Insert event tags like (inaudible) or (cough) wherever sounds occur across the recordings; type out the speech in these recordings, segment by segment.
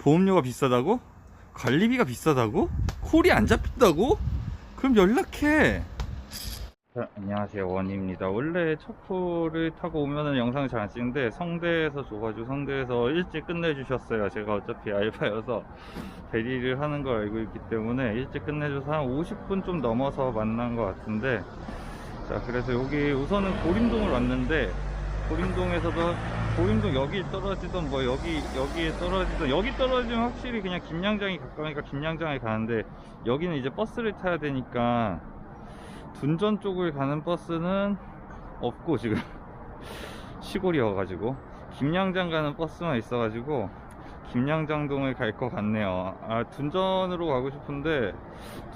보험료가 비싸다고? 관리비가 비싸다고? 콜이 안 잡힌다고? 그럼 연락해. 자, 안녕하세요 원입니다. 원래 첩포를 타고 오면은 영상을 잘안 찍는데 성대에서 줘가지고 성대에서 일찍 끝내주셨어요. 제가 어차피 알바여서 대리를 하는 걸 알고 있기 때문에 일찍 끝내줘서 한 50분 좀 넘어서 만난 것 같은데 자 그래서 여기 우선은 고림동을 왔는데 고림동에서도 고림동 여기 떨어지던 뭐 여기 여기에 떨어지던 여기 떨어지면 확실히 그냥 김양장이 가까우니까 김양장에 가는데 여기는 이제 버스를 타야 되니까 둔전 쪽을 가는 버스는 없고 지금 (laughs) 시골이어가지고 김양장 가는 버스만 있어가지고 김양장동을 갈 것 같네요. 아 둔전으로 가고 싶은데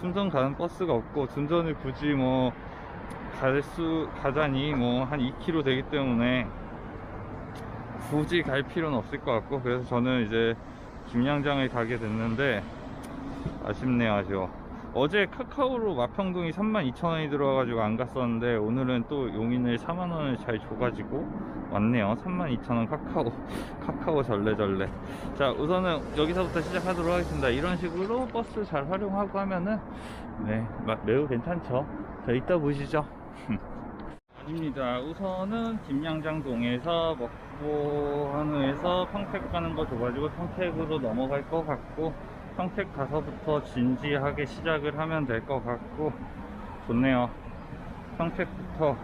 둔전 가는 버스가 없고 둔전을 굳이 뭐 갈 수 가자니 뭐 한 2km 되기 때문에 굳이 갈 필요는 없을 것 같고 그래서 저는 이제 김양장을 가게 됐는데 아쉽네요 아쉬워. 어제 카카오로 마평동이 32,000원이 들어와가지고 안 갔었는데 오늘은 또 용인을 4만원을 잘 줘가지고 왔네요. 32,000원 카카오 (laughs) 카카오 절레절레. 자 우선은 여기서부터 시작하도록 하겠습니다. 이런 식으로 버스 잘 활용하고 하면은 네 마- 매우 괜찮죠? 자 이따 보시죠 (laughs) 아닙니다. 우선은 김양장동에서 먹고 한후에서 평택 가는 거 줘가지고 평택으로 넘어갈 것 같고 평택 가서부터 진지하게 시작을 하면 될 것 같고 좋네요. 평택부터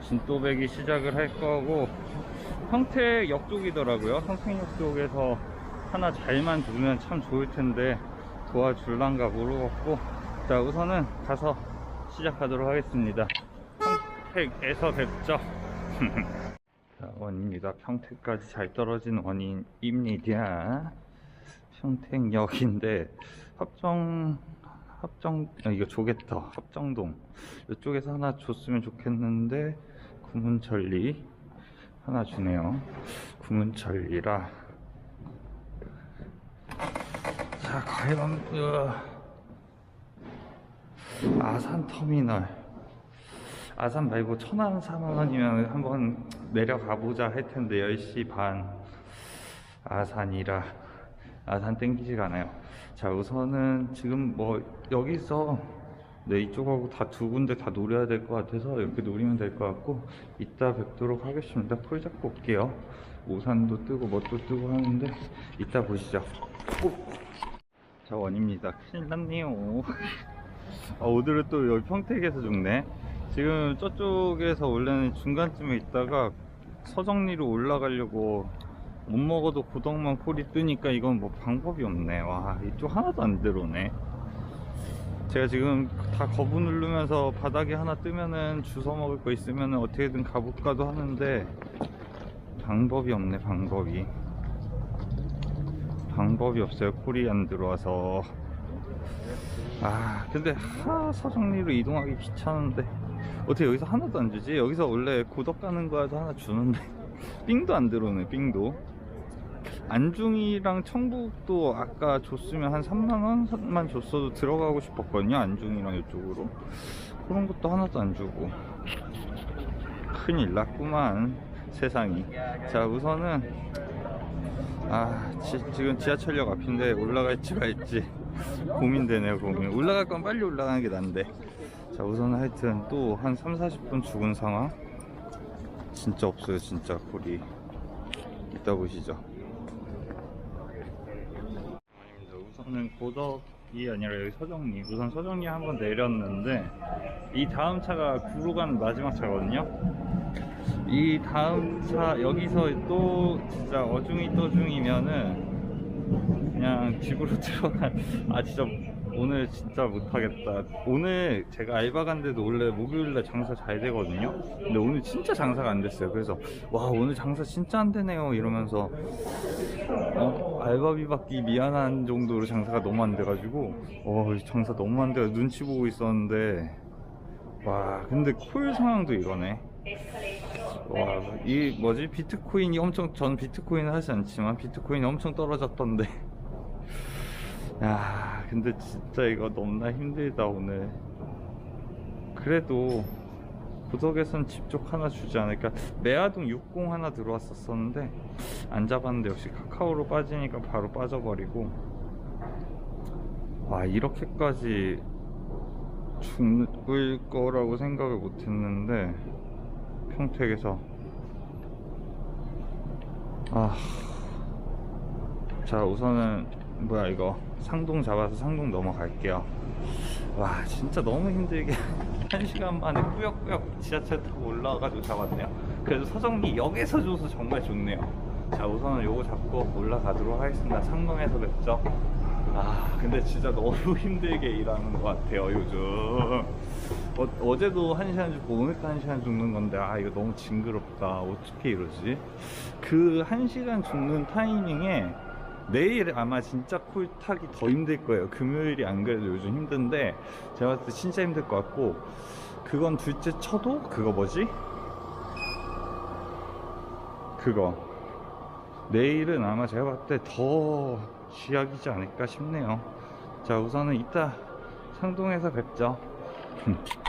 진또배기 시작을 할 거고 평택역 쪽이더라고요. 평택역 쪽에서 하나 잘만 주면 참 좋을 텐데 도와줄란가 모르겠고 자 우선은 가서 시작하도록 하겠습니다. 평택에서 뵙죠. (laughs) 자 원입니다. 평택까지 잘 떨어진 원인입니다. 평택역인데 합정 합정 아, 이거 조개터 합정동. 이쪽에서 하나 줬으면 좋겠는데 구문천리 하나 주네요. 구문천리라. 자 과연 으 아. 아산 터미널. 아산 말고 천안 4만원이면 한번 내려가 보자 할 텐데 10시 반. 아산이라. 아산 땡기지가 않아요. 자 우선은 지금 뭐 여기서 네 이쪽하고 다 두 군데 다 노려야 될 것 같아서 이렇게 노리면 될 것 같고 이따 뵙도록 하겠습니다. 풀 잡고 올게요. 우산도 뜨고 뭣도 뜨고 하는데 이따 보시죠. 오! 자 원입니다. 큰일 났네요 (laughs) 아, 오늘은 또 여기 평택에서 죽네. 지금 저쪽에서 원래는 중간쯤에 있다가 서정리로 올라가려고 못 먹어도 고덕만 콜이 뜨니까 이건 뭐 방법이 없네. 와 이쪽 하나도 안 들어오네. 제가 지금 다 거부 누르면서 바닥에 하나 뜨면은 주워 먹을 거 있으면은 어떻게든 가볼까도 하는데 방법이 없네 방법이. 방법이 없어요. 콜이 안 들어와서 아 근데 하 서정리로 이동하기 귀찮은데. 어떻게 여기서 하나도 안 주지? 여기서 원래 고덕 가는 거라도 하나 주는데. (laughs) 삥도 안 들어오네 삥도. 안중이랑 청북도 아까 줬으면 한 3만원만 줬어도 들어가고 싶었거든요 안중이랑 이쪽으로. 그런 것도 하나도 안 주고. 큰일 났구만 세상이. 자 우선은 아 지, 지금 지하철역 앞인데 올라갈지 말지. (laughs) 고민되네요 고민. 올라갈 건 빨리 올라가는 게 난데. 자 우선 하여튼 또 한 3, 40분 죽은 상황? 진짜 없어요 진짜. 콜이 이따 보시죠. 우선은 고덕이 아니라 여기 서정리. 우선 서정리 한번 내렸는데 이 다음 차가 구로 가는 마지막 차거든요 이 다음 차 여기서 또 진짜 어중이 떠중이면은 그냥 집으로 (laughs) 들어간 아 진짜 오늘 진짜 못하겠다. 오늘 제가 알바 간데도 원래 목요일날 장사 잘 되거든요. 근데 오늘 진짜 장사가 안 됐어요. 그래서 와 오늘 장사 진짜 안 되네요 이러면서 어, 알바비 받기 미안한 정도로 장사가 너무 안 돼가지고 어 장사 너무 안 돼가 눈치 보고 있었는데 와 근데 콜 상황도 이러네 와, 이 뭐지? 비트코인이 엄청 전 비트코인을 하지 않지만 비트코인이 엄청 떨어졌던데. (laughs) 야, 근데 진짜 이거 너무나 힘들다 오늘. 그래도 고덕에선 집쪽 하나 주지 않을까 매화동 60 하나 들어왔었었는데 안 잡았는데 역시 카카오로 빠지니까 바로 빠져버리고 와 이렇게까지 죽을 거라고 생각을 못했는데 평택에서 아, 자 우선은 뭐야 이거 상동 잡아서 상동 넘어갈게요. 와 진짜 너무 힘들게 (laughs) 한 시간 만에 꾸역꾸역 지하철 타고 올라와가지고 잡았네요. 그래도 서정리 역에서 줘서 정말 좋네요. 자 우선은 요거 잡고 올라가도록 하겠습니다. 상동에서 뵙죠. 아 근데 진짜 너무 (laughs) 힘들게 일하는 것 같아요 요즘 어, 제도 1시간 죽고 오늘도 1시간 죽는 건데 아 이거 너무 징그럽다. 어떻게 이러지? 그 1시간 죽는 타이밍에 내일 아마 진짜 콜 타기 더 힘들 거예요. 금요일이 안 그래도 요즘 힘든데 제가 봤을 때 진짜 힘들 것 같고 그건 둘째 쳐도 그거 뭐지? 그거. 내일은 아마 제가 봤을 때 더 쥐약이지 않을까 싶네요. 자, 우선은 이따 상동에서 뵙죠. (laughs)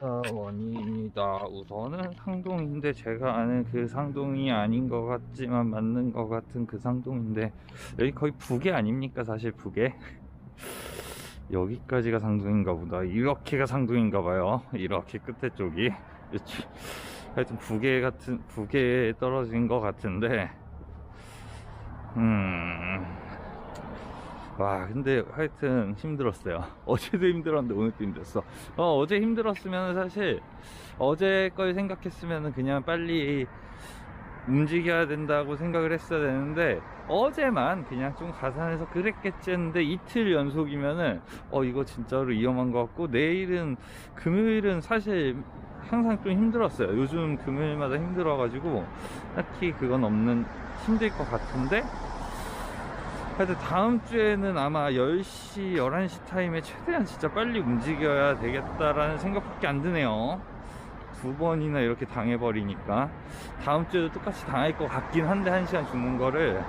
원입니다. 우선은 상동인데 제가 아는 그 상동이 아닌 것 같지만 맞는 것 같은 그 상동인데 여기 거의 북에 아닙니까? 사실 북에 (laughs) 여기까지가 상동인가 보다. 이렇게가 상동인가 봐요. 이렇게 끝에 쪽이. (laughs) 하여튼 북에 같은 북에 떨어진 것 같은데 음. 와, 근데 하여튼 힘들었어요. (laughs) 어제도 힘들었는데 오늘도 힘들었어. 어, 어제 힘들었으면 사실 어제 걸 생각했으면 그냥 빨리 움직여야 된다고 생각을 했어야 되는데 어제만 그냥 좀 가산해서 그랬겠지 했는데 이틀 연속이면은 어 이거 진짜로 위험한 것 같고 내일은 금요일은 사실 항상 좀 힘들었어요 요즘 금요일마다 힘들어 가지고 딱히 그건 없는 힘들 것 같은데 하여튼 다음 주에는 아마 10시 11시 타임에 최대한 진짜 빨리 움직여야 되겠다라는 생각밖에 안 드네요. 두 번이나 이렇게 당해버리니까. 다음 주에도 똑같이 당할 것 같긴 한데 한 시간 죽는 거를.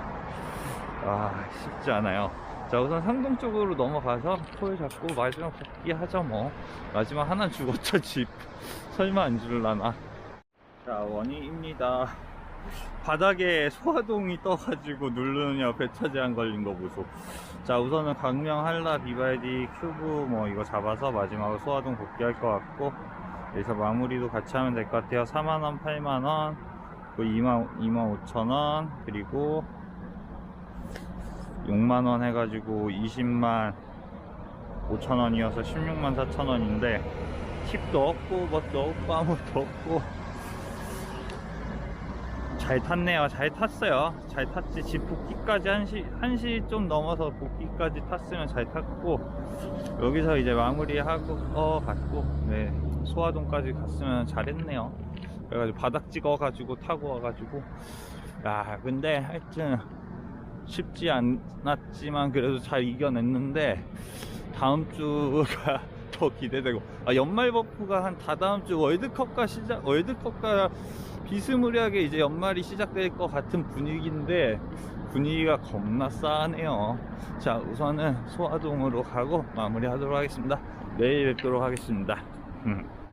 아 쉽지 않아요. 자 우선 상동 쪽으로 넘어가서 콜 잡고 마지막 복귀 하죠 뭐. 마지막 하나 죽었죠 집. (laughs) 설마 안 줄라나. 자 원희입니다 바닥에 소화동이 떠가지고 누르느냐 배차 제한 걸린 거 보소. 자 우선은 강명 한라 비발디 큐브 뭐 이거 잡아서 마지막으로 소화동 복귀할 것 같고 여기서 마무리도 같이 하면 될 것 같아요. 4만원 8만원 2만, 2만 5천원 그리고 6만원 해가지고 20만 5천원이어서 16만 4천원인데 팁도 없고 뭣도 없고 아무것도 없고 잘 탔네요. 잘 탔어요. 잘 탔지. 집 복귀까지 1시, 1시 좀 넘어서 복귀까지 탔으면 잘 탔고 여기서 이제 마무리하고 어 갔고 네. 소화동까지 갔으면 잘했네요. 그래가지고 바닥 찍어가지고 타고 와가지고. 야 근데 하여튼 쉽지 않았지만 그래도 잘 이겨냈는데 다음 주가 더 기대되고. 아 연말 버프가 한 다다음 주 월드컵과 시작 월드컵과 비스무리하게 이제 연말이 시작될 것 같은 분위기인데 분위기가 겁나 싸하네요. 자 우선은 소화동으로 가고 마무리하도록 하겠습니다. 내일 뵙도록 하겠습니다. 음.